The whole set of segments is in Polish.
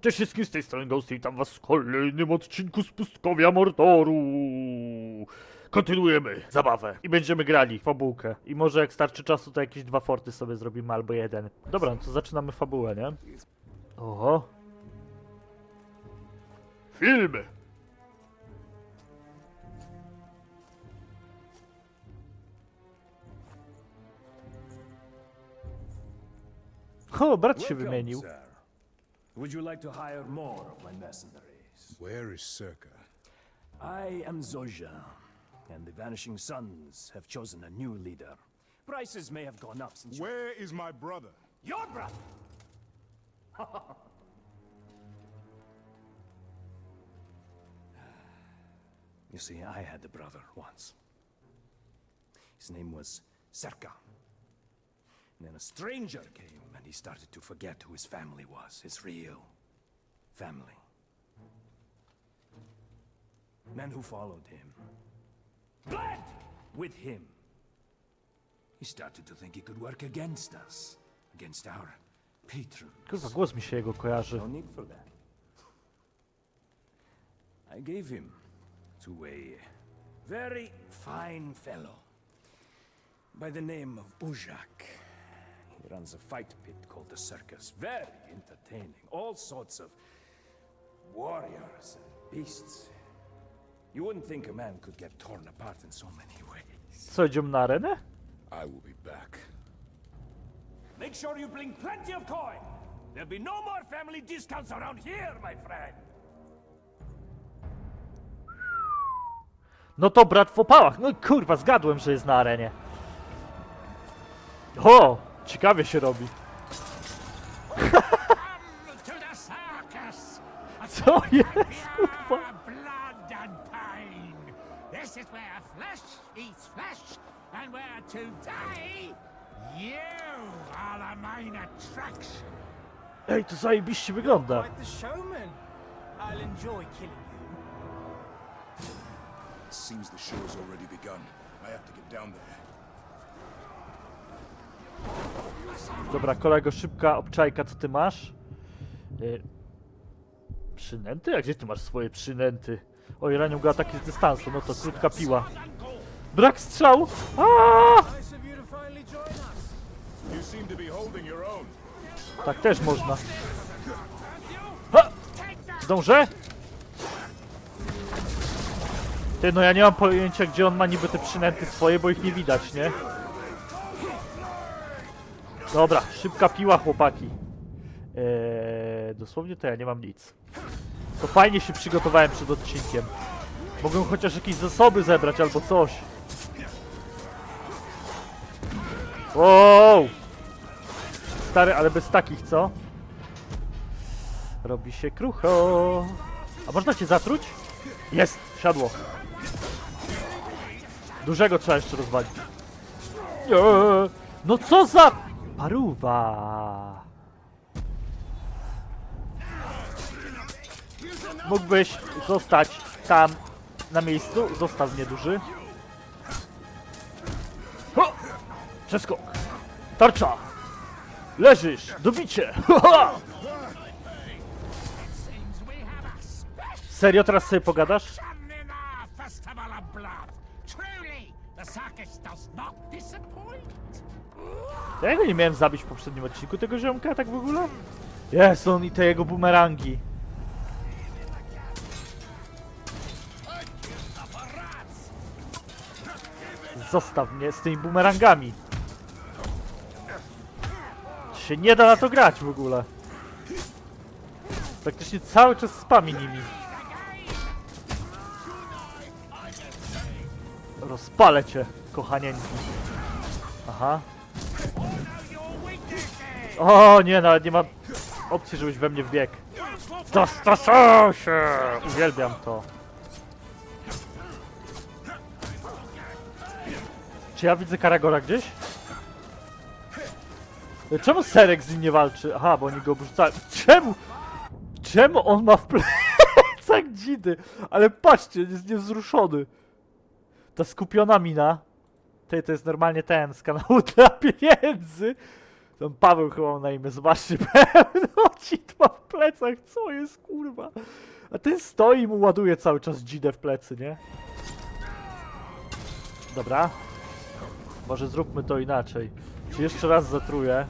Cześć wszystkim, z tej strony Ghost i witam was w kolejnym odcinku z Pustkowia Mordoru. Kontynuujemy zabawę i będziemy grali fabułkę. I może jak starczy czasu, to jakieś dwa forty sobie zrobimy, albo jeden. Dobra, no to zaczynamy fabułę, nie? Oho. Filmy! O, brat się wymienił. Would you like to hire more of my mercenaries? Where is Circa? I am Zoja, and the Vanishing Sons have chosen a new leader. Prices may have gone up since you- Where is my brother? Your brother! you see, I had a brother once. His name was Serka. And then a stranger came and he started to forget who his family was, his real family. Men who followed him bled with him. He started to think he could work against us, against our patrons. Kurwa, głos mi się jego kojarzy. No need for that. I gave him to a very fine fellow by the name of Ujak. He runs a fight pit called the Circus. Very entertaining. All sorts of warriors and beasts. You wouldn't think a man could get torn apart in so many ways. Co, idziemy na arenę? I will be back. Make sure you bring plenty of coin. There'll be no more family discounts around here, my friend. No to brat w opałach. No kurwa, zgadłem, że jest na arenie. O! Ciekawie się robi. to the circus! Co jest? Pain! This is where flesh eats flesh, and where today you are the main attraction! Ej, to zajebiście wygląda. Quite the showman. I'll enjoy killing you. It seems the show has already begun. I have to get down there. Dobra, kolego, szybka obczajka, co ty masz? Y... Przynęty? A gdzie ty masz swoje przynęty? Oj, ranią go ataki z dystansu, no to krótka piła. Brak strzału! Aaaa! Tak też można. Ha! Zdążę? Ty, no ja nie mam pojęcia, gdzie on ma niby te przynęty swoje, bo ich nie widać, nie? Dobra, szybka piła, chłopaki. Eee, dosłownie to ja nie mam nic. To fajnie się przygotowałem przed odcinkiem. Mogę chociaż jakieś zasoby zebrać albo coś. Wow! Stary, ale bez takich, co? Robi się krucho. A można cię zatruć? Jest, siadło. Dużego trzeba jeszcze rozwalić. Nie. No co za paruwa. Mógłbyś zostać tam na miejscu? Zostaw mnie duży. Ho! Przeskok. Tarcza. Leżysz! Dobicie! Serio, teraz sobie pogadasz? Ja go nie miałem zabić w poprzednim odcinku, tego ziomka, tak w ogóle? Jest on i te jego bumerangi. Zostaw mnie z tymi bumerangami. Się nie da na to grać w ogóle. Praktycznie cały czas spami nimi. Rozpalę cię, kochanieńki. Aha. O nie, nawet nie mam opcji, żebyś we mnie wbiegł. Dostosuj się! Uwielbiam to. Czy ja widzę Karagora gdzieś? Czemu Serek z nim nie walczy? Aha, bo oni go obrzucają. Czemu? Czemu on ma w plecach dzidy? Ale patrzcie, jest niewzruszony. Ta skupiona mina. Tej to jest normalnie ten z kanału dla pieniędzy. Ten Paweł chyba ma na imię, zobaczcie, pełno ma w plecach, co jest kurwa? A ten stoi i mu ładuje cały czas dzidę w plecy, nie? Dobra. Może zróbmy to inaczej. Czy jeszcze raz zatruję?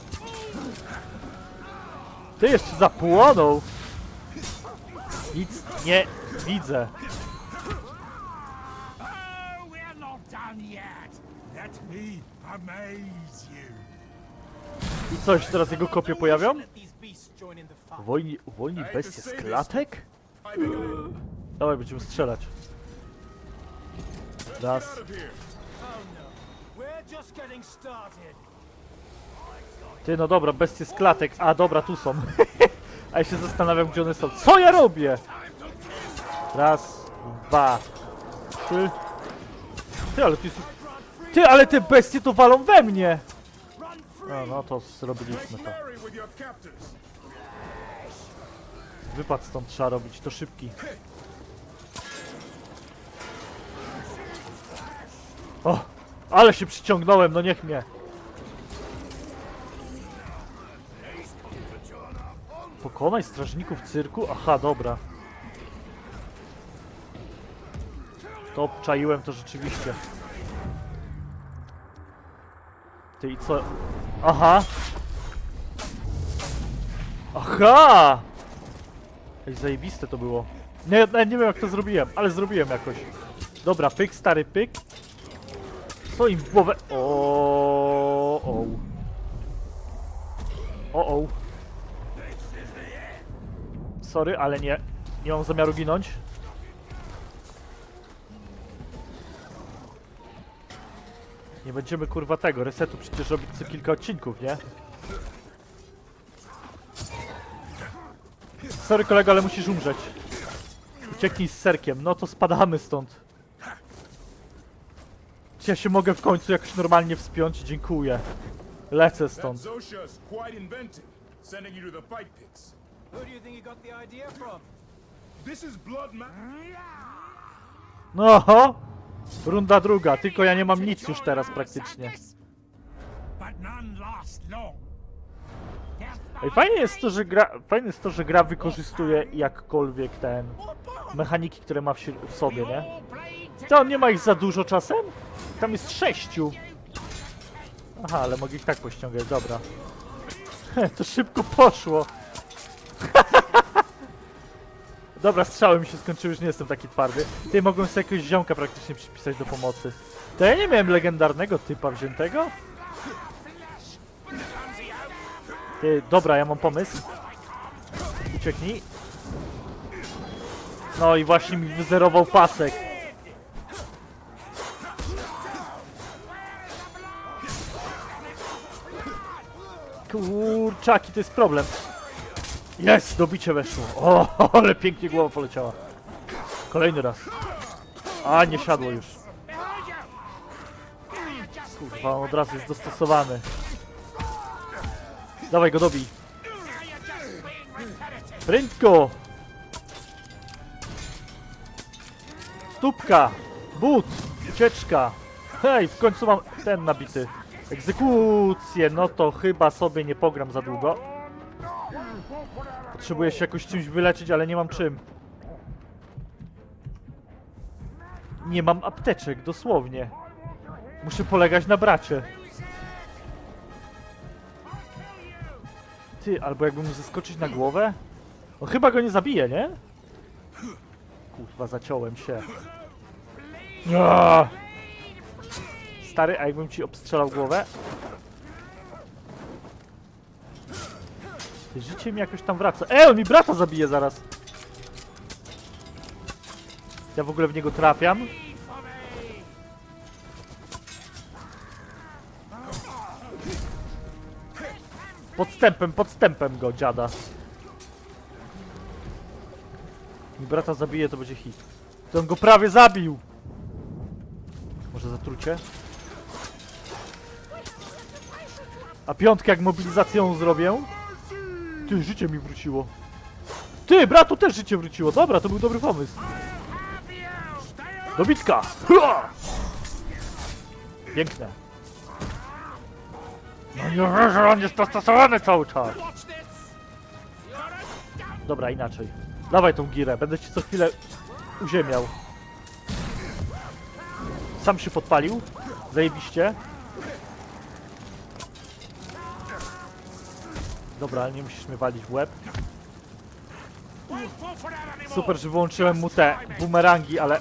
Ty jeszcze zapłonął! Nic nie widzę. Done yet. Let me amaze you. I coś, teraz jego kopie pojawią? Let these beasts join in the fight. Uwolni, uwolni bestię z klatek? Dawaj, będziemy strzelać. Raz. Oh no. Ty, no dobra, bestie z klatek. A, dobra, tu są. A ja się zastanawiam, gdzie one są. Co ja robię? Raz, dwa, trzy. Ty, ale ty. Ty, ale te bestie to walą we mnie! No, no to zrobiliśmy to. Wypad stąd trzeba robić, to szybki. O! Ale się przyciągnąłem, no niech mnie. Pokonaj strażników cyrku? Aha, dobra. To obczaiłem to rzeczywiście. Ty i co? Aha! Aha! Ej, zajebiste to było. Nie, nie, wiem jak to zrobiłem, ale zrobiłem jakoś. Dobra, pyk, stary pyk. Co im w głowę? O, o. O, o. Sorry, ale nie. Nie mam zamiaru ginąć. Nie będziemy kurwa tego resetu przecież robić co kilka odcinków, nie? Sorry kolego, ale musisz umrzeć. Ucieknij z serkiem. No to spadamy stąd. Czy ja się mogę w końcu jakoś normalnie wspiąć? Dziękuję. Lecę stąd. No! Runda druga, tylko ja nie mam nic już teraz praktycznie. Ej, fajnie jest to, że gra, fajne jest to, że gra wykorzystuje jakkolwiek ten mechaniki, które ma w, w sobie, nie? On nie ma ich za dużo czasem? Tam jest sześciu. Aha, ale mogę ich tak pościągać, dobra. to szybko poszło. dobra, strzały mi się skończyły, już nie jestem taki twardy. Ty mogłem sobie jakiegoś ziomka praktycznie przypisać do pomocy. To ja nie miałem legendarnego typa wziętego? Ty, dobra, ja mam pomysł. Ucieknij. No i właśnie mi wyzerował pasek. Kurczaki, to jest problem. Jest, dobicie weszło. O, ale pięknie głowa poleciała. Kolejny raz. A, nie siadło już. Kurwa, on od razu jest dostosowany. Dawaj go dobij. Prędko! Stópka! But! Ucieczka! Hej, w końcu mam ten nabity. Egzekucję, no to chyba sobie nie pogram za długo. Potrzebuję się jakoś czymś wyleczyć, ale nie mam czym. Nie mam apteczek, dosłownie. Muszę polegać na bracie. Ty, albo jakbym mu zeskoczyć na głowę? On chyba go nie zabije, nie? Kurwa, zaciąłem się. Aaaa! Stary, a jakbym ci obstrzelał głowę? Życie mi jakoś tam wraca. Ej, on mi brata zabije zaraz! Ja w ogóle w niego trafiam. Podstępem, podstępem go, dziada. Mi brata zabije, to będzie hit. To on go prawie zabił! Może zatrucie? A piątkę jak mobilizacją zrobię? Ty, życie mi wróciło. Ty, bratu też życie wróciło. Dobra, to był dobry pomysł. Dobitka! Hua! Piękne. No nie wierzę, on jest dostosowany cały czas. Dobra, inaczej. Dawaj tą girę, będę ci co chwilę uziemiał. Sam się podpalił. Zajebiście. Dobra, ale nie musisz mnie walić w łeb. Super, że wyłączyłem mu te bumerangi, ale...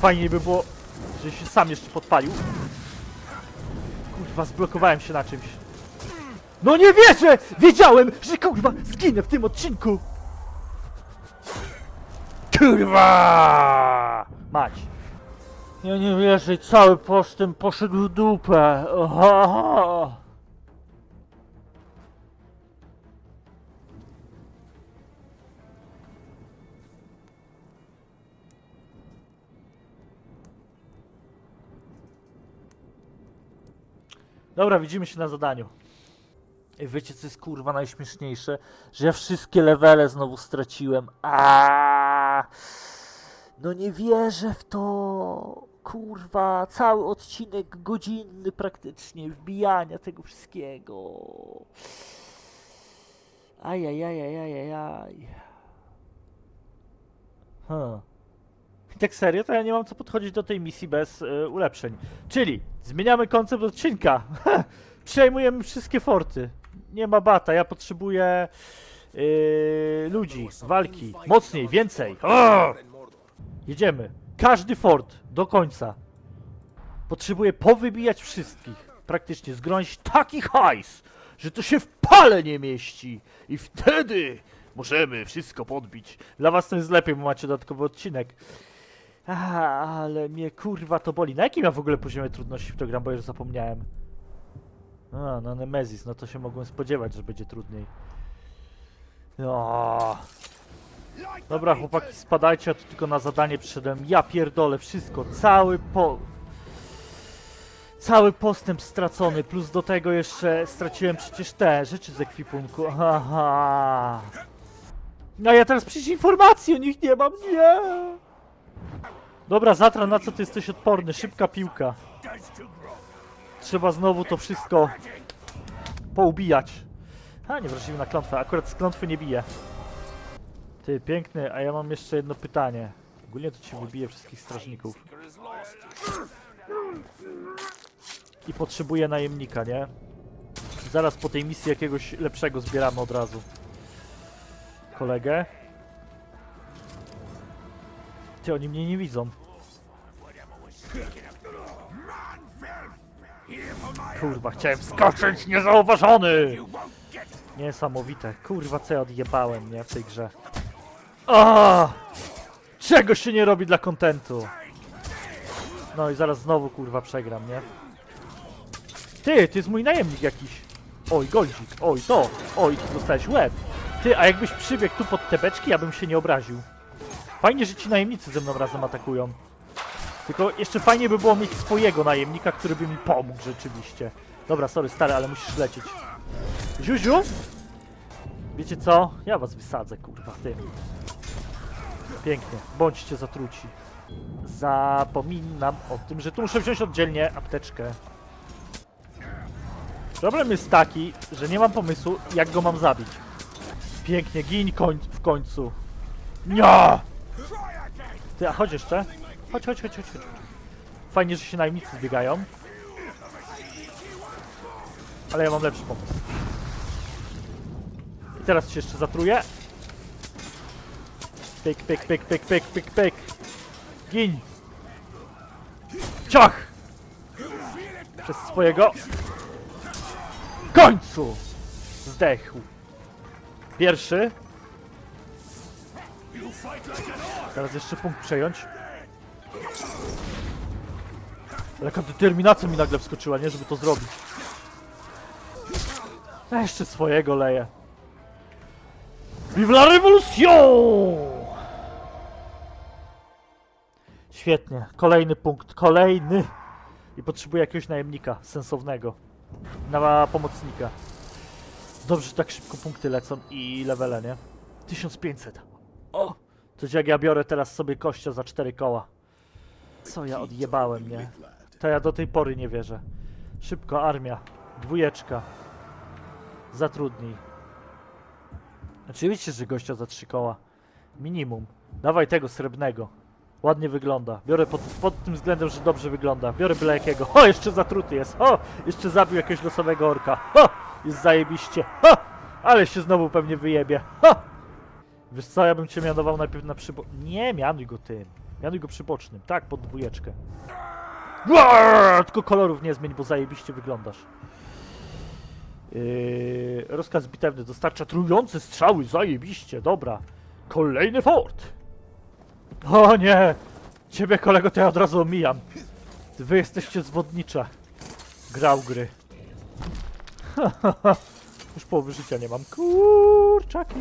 Fajniej by było, że się sam jeszcze podpalił. Kurwa, zblokowałem się na czymś. No nie wierzę! Wiedziałem, że kurwa zginę w tym odcinku! Kurwa! Mać. Ja nie wierzę, cały postęp poszedł w dupę. Oho. Dobra, widzimy się na zadaniu. I wiecie co jest kurwa najśmieszniejsze? Że ja wszystkie levele znowu straciłem. A, No nie wierzę w to. Kurwa, cały odcinek godzinny praktycznie wbijania tego wszystkiego. Ajajajajajajaj. Huh. Tak serio, to ja nie mam co podchodzić do tej misji bez y, ulepszeń. Czyli zmieniamy koncept odcinka. Przejmujemy wszystkie forty. Nie ma bata, ja potrzebuję y, ludzi, walki, mocniej, więcej. O! Jedziemy. Każdy fort do końca. Potrzebuję powybijać wszystkich. Praktycznie zgromadzić taki hajs, że to się w pale nie mieści. I wtedy możemy wszystko podbić. Dla was to jest lepiej, bo macie dodatkowy odcinek. A, ale mnie kurwa to boli. Na jakim ja w ogóle poziomie trudności w to gram, bo już zapomniałem. A, no Nemesis, no to się mogłem spodziewać, że będzie trudniej. No. Dobra, chłopaki, spadajcie, ja tu tylko na zadanie przyszedłem. Ja pierdolę wszystko, cały po... Cały postęp stracony, plus do tego jeszcze straciłem przecież te rzeczy z ekwipunku. Aha. No ja teraz przecież informacji o nich nie mam, nie! Dobra, Zatra, na co ty jesteś odporny? Szybka piłka. Trzeba znowu to wszystko poubijać. A, nie wrażliwy na klątwę. Akurat z klątwy nie bije. Ty, piękny, a ja mam jeszcze jedno pytanie. Ogólnie to ci wybije wszystkich strażników. I potrzebuję najemnika, nie? Zaraz po tej misji jakiegoś lepszego zbieramy od razu. Kolegę. Ty, oni mnie nie widzą. Kurwa, chciałem skoczyć niezauważony! Niesamowite. Kurwa, co ja odjebałem, nie? W tej grze. O! Czego się nie robi dla kontentu? No i zaraz znowu, kurwa, przegram, nie? Ty, to jest mój najemnik jakiś. Oj, goldzik. Oj, to. Oj, ty dostałeś łeb. Ty, a jakbyś przybiegł tu pod te beczki, ja bym się nie obraził. Fajnie, że ci najemnicy ze mną razem atakują. Tylko jeszcze fajnie by było mieć swojego najemnika, który by mi pomógł rzeczywiście. Dobra, sorry stary, ale musisz lecieć. Ziuziu? Wiecie co? Ja was wysadzę, kurwa, tym. Pięknie. Bądźcie zatruci. Zapominam o tym, że tu muszę wziąć oddzielnie apteczkę. Problem jest taki, że nie mam pomysłu, jak go mam zabić. Pięknie, gin koń w końcu. Nie! Ty, a chodź jeszcze. Chodź, chodź, chodź, chodź, chodź. Fajnie, że się najemnicy zbiegają. Ale ja mam lepszy pomysł. I teraz się jeszcze zatruję. Pyk, pyk, pyk, pyk, pyk, pyk, pyk. Gin! Ciach! Przez swojego. Końcu! Zdechł. Pierwszy. Teraz jeszcze punkt przejąć. Jaka determinacja mi nagle wskoczyła, nie? Żeby to zrobić. Jeszcze swojego leję. Vive la révolution! Świetnie. Kolejny punkt. Kolejny! I potrzebuję jakiegoś najemnika sensownego. Na pomocnika. Dobrze, że tak szybko punkty lecą i levele, nie? 1500. To jak ja biorę teraz sobie kościa za 4 koła. Co ja odjebałem, nie? To ja do tej pory nie wierzę. Szybko, armia. Dwójeczka. Zatrudnij. Oczywiście, że gościa za trzy koła. Minimum. Dawaj tego srebrnego. Ładnie wygląda. Biorę pod, pod tym względem, że dobrze wygląda. Biorę byle jakiego. O, jeszcze zatruty jest. O, jeszcze zabił jakiegoś losowego orka. O, jest zajebiście. O, ale się znowu pewnie wyjebie. O! Wiesz co, ja bym cię mianował najpierw na przybo... Nie, mianuj go tym. Mianuj go przybocznym. Tak, pod dwójeczkę. Uaa, Tylko kolorów nie zmień, bo zajebiście wyglądasz. Yy, rozkaz bitewny dostarcza trujące strzały, zajebiście, dobra. Kolejny fort! O nie! Ciebie kolego to ja od razu omijam. Wy jesteście zwodnicze. Grał gry. Już połowy życia nie mam. Kurczaki.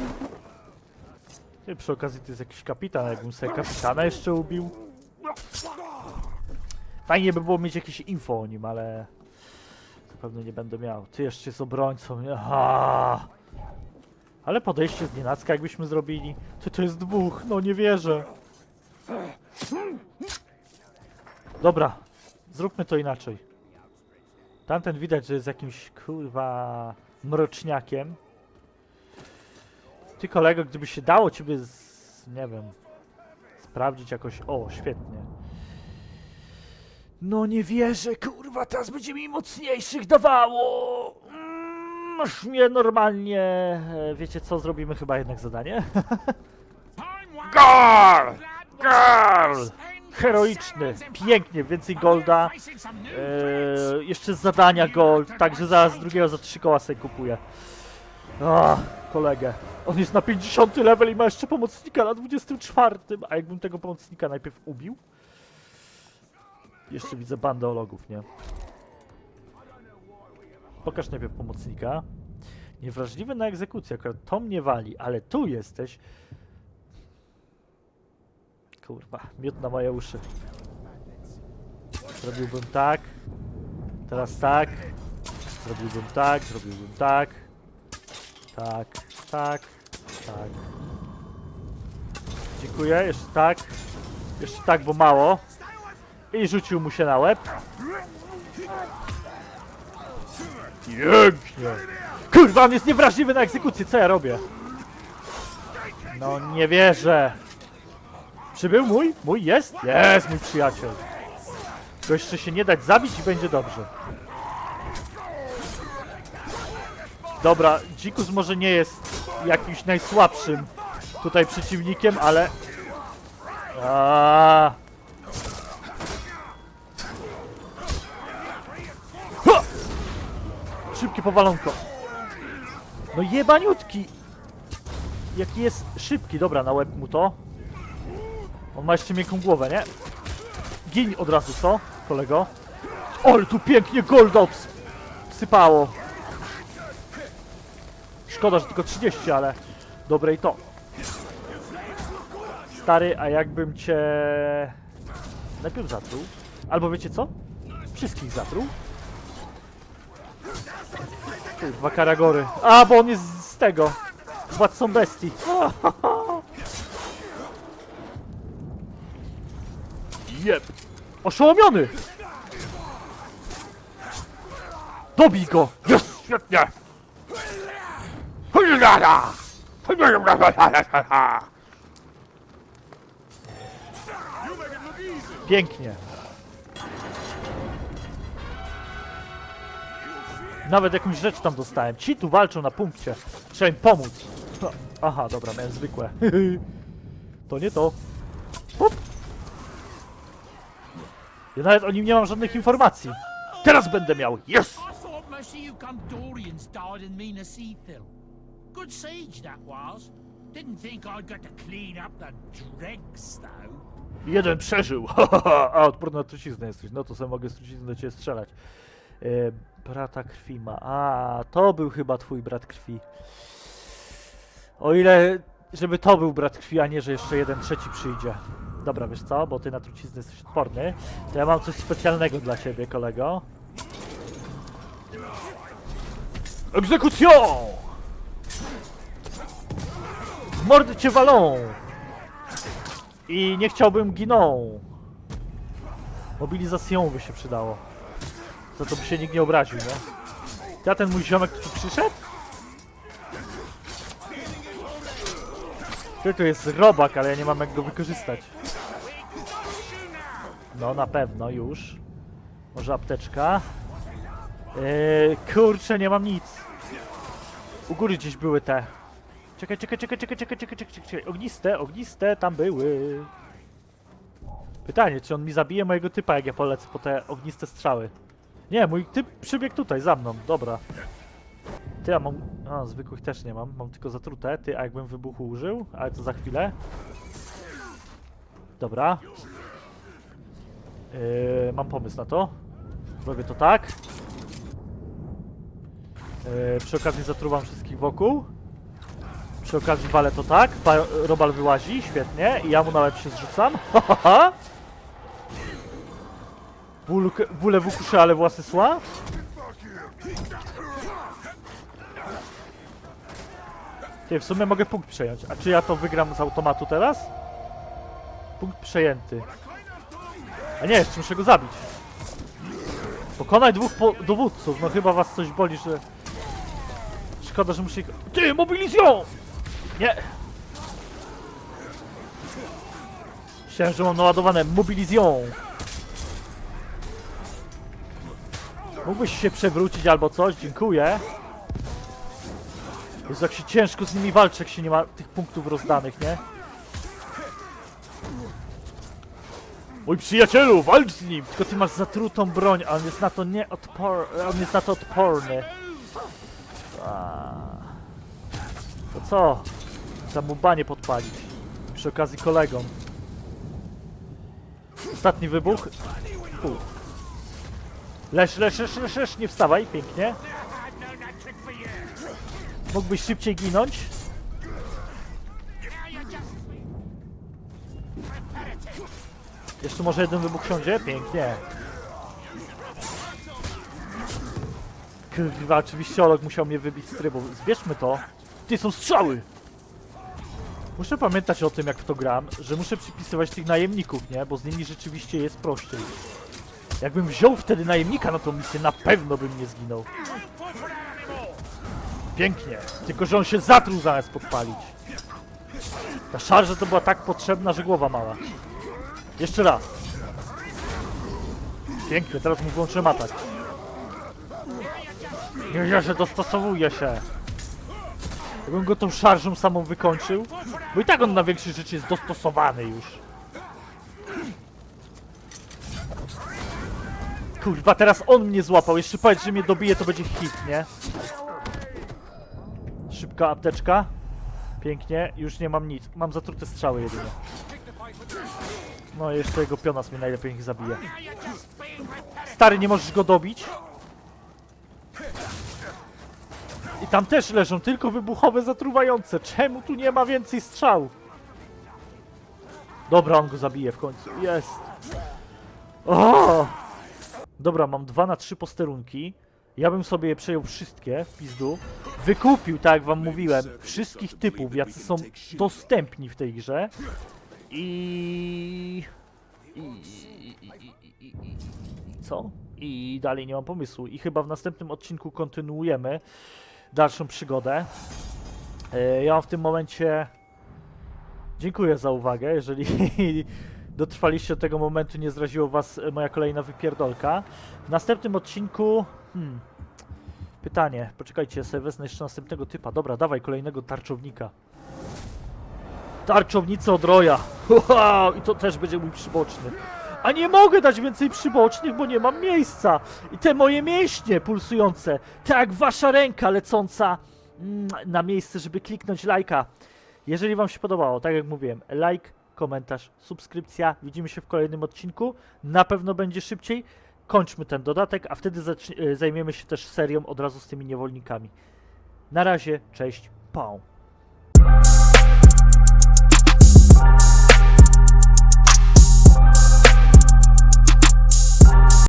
Ty, przy okazji to jest jakiś kapitan, jakbym sobie kapitana jeszcze ubił. Fajnie by było mieć jakieś info o nim, ale... Na pewno nie będę miał. Ty jeszcze jest obrońcą. Aha. Ale podejście z nienacka jakbyśmy zrobili. Ty to jest dwóch, no nie wierzę. Dobra, zróbmy to inaczej. Tamten widać, że jest jakimś kurwa mroczniakiem. Ty kolego, gdyby się dało ciebie z, nie wiem, sprawdzić jakoś. O, świetnie. No nie wierzę, kurwa, teraz będzie mi mocniejszych dawało. Mm, mnie normalnie. e, Wiecie co, zrobimy chyba jednak zadanie? Gar! Gar! Heroiczny, pięknie, więcej golda. E, jeszcze zadania gold, także zaraz drugiego za trzy koła sobie kupuję. A, kolegę. On jest na 50 level i ma jeszcze pomocnika na 24. A jakbym tego pomocnika najpierw ubił? Jeszcze widzę bandeologów, nie? Pokaż najpierw pomocnika. Niewrażliwy na egzekucję, akurat to mnie wali, ale tu jesteś. Kurwa, miód na moje uszy. Zrobiłbym tak. Teraz tak. Zrobiłbym tak, zrobiłbym tak. Tak, tak, tak. Dziękuję, jeszcze tak. Jeszcze tak, bo mało. I rzucił mu się na łeb. Pięknie. Kurwa, on jest niewrażliwy na egzekucję, co ja robię? No nie wierzę. Przybył mój? Mój jest? Jest, mój przyjaciel. Go jeszcze się nie dać zabić i będzie dobrze. Dobra, Dzikus może nie jest jakimś najsłabszym tutaj przeciwnikiem, ale... Aaaa. Szybkie powalonko. No jebaniutki. Jaki jest szybki. Dobra, na łeb mu to. On ma jeszcze miękką głowę, nie? Gin od razu, co, kolego? Ol, tu pięknie golda obs- wsypało. Szkoda, że tylko 30, ale dobre i to. Stary, a jakbym cię najpierw zatruł? Albo wiecie co? Wszystkich zatruł? Kurwa, Karagory. A, bo on jest z tego. Władcą bestii. Jeb. Oszołomiony! Dobij go! Jest, świetnie! Pięknie. Nawet jakąś rzecz tam dostałem. Ci tu walczą na punkcie. Trzeba im pomóc. No, Aha, dobra, miałem zwykłe. To nie to. Hop. Ja nawet o nim nie mam żadnych informacji. Teraz będę miał. Yes! I thought most of you Gondorians died in Minas Ithil. Good siege that was. Didn't think I'd got to clean up the dregs, though. Jeden przeżył. A odporny na truciznę jesteś. No to sobie mogę z trucizny do ciebie strzelać. E, brata krwi ma. A, to był chyba twój brat krwi. O ile, żeby to był brat krwi, a nie, że jeszcze jeden trzeci przyjdzie. Dobra, wiesz co, bo ty na truciznę jesteś odporny, to ja mam coś specjalnego dla ciebie, kolego. Egzekucją! Mordy cię walą! I nie chciałbym giną. Mobilizacją by się przydało. Za to by się nikt nie obraził, nie? Ja ten mój ziomek, tu przyszedł? Tylko jest robak, ale ja nie mam jak go wykorzystać. No na pewno już. Może apteczka. Yy, kurczę, nie mam nic. U góry gdzieś były te. Czekaj, czekaj, czekaj, czekaj, czekaj, czekaj, czekaj, czekaj. Ogniste, ogniste tam były. Pytanie, czy on mi zabije mojego typa, jak ja polecę po te ogniste strzały? Nie, mój typ przybiegł tutaj, za mną, dobra. Ty, ja mam... A, zwykłych też nie mam, mam tylko zatrute. Ty, a jakbym wybuchu użył? Ale to za chwilę. Dobra. Yy, mam pomysł na to. Robię to tak. Yy, przy okazji zatruwam wszystkich wokół. Przy okazji walę to tak. Ba Robal wyłazi, świetnie. I ja mu na się zrzucam. Bóle w ukusze, ale włosy sła. Ty, w sumie mogę punkt przejąć. A czy ja to wygram z automatu teraz? Punkt przejęty. A nie, jeszcze muszę go zabić. Pokonaj dwóch po dowódców. No chyba was coś boli, że... Szkoda, że muszę. Ty, mobilizją! Nie! Myślałem, że mam naładowane mobilizją. Mógłbyś się przewrócić albo coś? Dziękuję. Jest jak się ciężko z nimi walczy, jak się nie ma tych punktów rozdanych, nie? Mój przyjacielu, walcz z nim! Tylko ty masz zatrutą broń, a on jest na to nieodpor... on jest na to odporny. A. To co? Trzeba mu banie podpalić. Przy okazji kolegom. Ostatni wybuch. U. Leż, leż, leż, leż, leż, nie wstawaj, pięknie. Mógłbyś szybciej ginąć? Jeszcze może jeden wybuch siądzie? Pięknie. Kurwa, oczywiście Olog musiał mnie wybić z trybu. Zbierzmy to. Ty są strzały! Muszę pamiętać o tym, jak w to gram, że muszę przypisywać tych najemników, nie? Bo z nimi rzeczywiście jest prościej. Jakbym wziął wtedy najemnika na tą misję, na pewno bym nie zginął. Pięknie. Tylko, że on się zatruł zamiast podpalić. Ta szarża to była tak potrzebna, że głowa mała. Jeszcze raz. Pięknie, teraz mu włączyłem atak. Nie, się dostosowuje się. Jakbym go tą szarżą samą wykończył, bo i tak on na większość rzeczy jest dostosowany już. Kurwa, teraz on mnie złapał. Jeszcze powiedz, że mnie dobije, to będzie hit, nie? Szybka apteczka. Pięknie, już nie mam nic. Mam zatrute strzały jedynie. No jeszcze jego pionas mnie najlepiej niech zabije. Stary, nie możesz go dobić. I tam też leżą tylko wybuchowe zatruwające. Czemu tu nie ma więcej strzał? Dobra, on go zabije w końcu. Jest. O! Dobra, mam dwa na trzy posterunki. Ja bym sobie je przejął wszystkie w pizdu. Wykupił, tak jak wam mówiłem, wszystkich typów, jacy są dostępni w tej grze. I... I... I... Co? I dalej nie mam pomysłu. I chyba w następnym odcinku kontynuujemy dalszą przygodę. E, Ja wam w tym momencie dziękuję za uwagę. Jeżeli dotrwaliście do tego momentu, nie zraziło was moja kolejna wypierdolka. W następnym odcinku... Hmm, pytanie. Poczekajcie, ja sobie wezmę jeszcze następnego typa. Dobra, dawaj kolejnego tarczownika. Tarczownicy od roja. I to też będzie mój przyboczny. A nie mogę dać więcej przybocznych, bo nie mam miejsca. I te moje mięśnie pulsujące, tak wasza ręka lecąca mm, na miejsce, żeby kliknąć lajka. Jeżeli wam się podobało, tak jak mówiłem, like, komentarz, subskrypcja. Widzimy się w kolejnym odcinku. Na pewno będzie szybciej. Kończmy ten dodatek, a wtedy e, zajmiemy się też serią od razu z tymi niewolnikami. Na razie, cześć, pał.